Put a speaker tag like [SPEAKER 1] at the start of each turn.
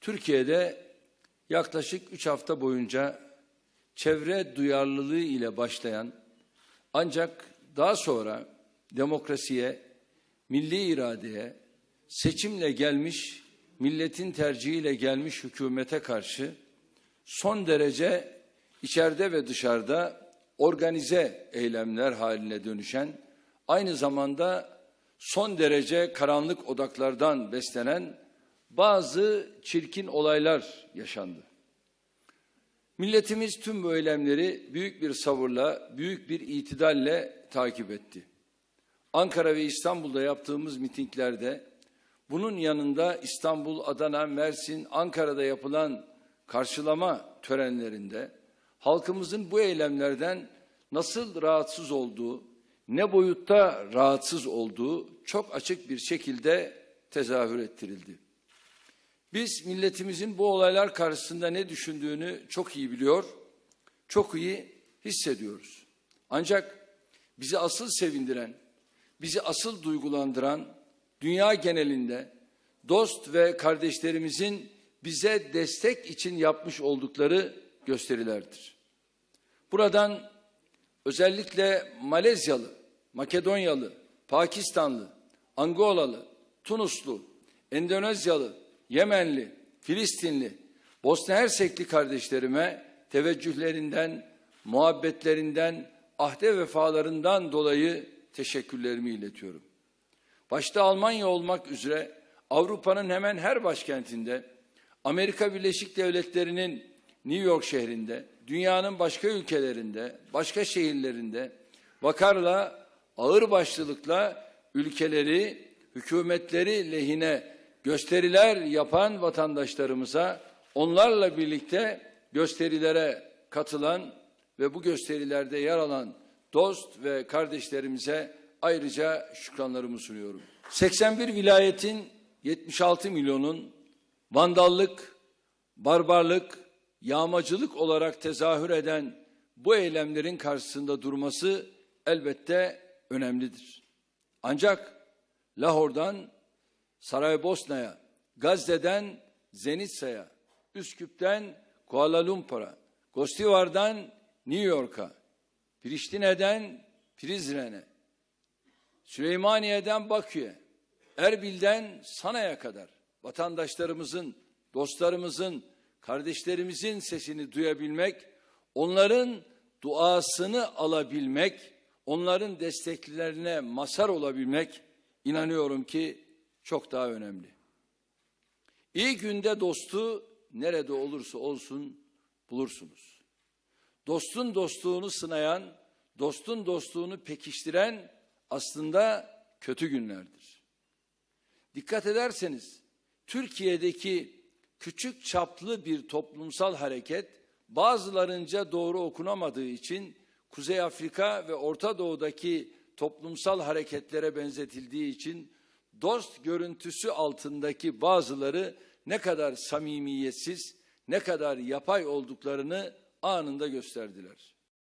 [SPEAKER 1] Türkiye'de yaklaşık üç hafta boyunca çevre duyarlılığı ile başlayan ancak daha sonra demokrasiye, milli iradeye, seçimle gelmiş, milletin tercihiyle gelmiş hükümete karşı son derece içeride ve dışarıda organize eylemler haline dönüşen, aynı zamanda son derece karanlık odaklardan beslenen bazı çirkin olaylar yaşandı. Milletimiz tüm bu eylemleri büyük bir sabırla, büyük bir itidalle takip etti. Ankara ve İstanbul'da yaptığımız mitinglerde bunun yanında İstanbul, Adana, Mersin, Ankara'da yapılan karşılama törenlerinde halkımızın bu eylemlerden nasıl rahatsız olduğu, ne boyutta rahatsız olduğu çok açık bir şekilde tezahür ettirildi. Biz milletimizin bu olaylar karşısında ne düşündüğünü çok iyi biliyor, çok iyi hissediyoruz. Ancak bizi asıl sevindiren, bizi asıl duygulandıran dünya genelinde dost ve kardeşlerimizin bize destek için yapmış oldukları gösterilerdir. Buradan özellikle Malezyalı, Makedonyalı, Pakistanlı, Angolalı, Tunuslu, Endonezyalı, Yemenli, Filistinli, Bosna Hersekli kardeşlerime teveccühlerinden, muhabbetlerinden, ahde vefalarından dolayı teşekkürlerimi iletiyorum. Başta Almanya olmak üzere Avrupa'nın hemen her başkentinde, Amerika Birleşik Devletleri'nin New York şehrinde, dünyanın başka ülkelerinde, başka şehirlerinde vakarla, ağır başlılıkla ülkeleri, hükümetleri lehine gösteriler yapan vatandaşlarımıza onlarla birlikte gösterilere katılan ve bu gösterilerde yer alan dost ve kardeşlerimize ayrıca şükranlarımı sunuyorum. 81 vilayetin 76 milyonun vandallık, barbarlık, yağmacılık olarak tezahür eden bu eylemlerin karşısında durması elbette önemlidir. Ancak Lahor'dan Saraybosna'ya, Gazze'den Zenitsa'ya, Üsküp'ten Kuala Lumpur'a, Gostivar'dan New York'a, Priştine'den Prizren'e, Süleymaniye'den Bakü'ye, Erbil'den Sana'ya kadar vatandaşlarımızın, dostlarımızın, kardeşlerimizin sesini duyabilmek, onların duasını alabilmek, onların desteklerine masar olabilmek inanıyorum ki çok daha önemli. İyi günde dostu nerede olursa olsun bulursunuz. Dostun dostluğunu sınayan, dostun dostluğunu pekiştiren aslında kötü günlerdir. Dikkat ederseniz Türkiye'deki küçük çaplı bir toplumsal hareket bazılarınca doğru okunamadığı için Kuzey Afrika ve Orta Doğu'daki toplumsal hareketlere benzetildiği için dost görüntüsü altındaki bazıları ne kadar samimiyetsiz, ne kadar yapay olduklarını anında gösterdiler.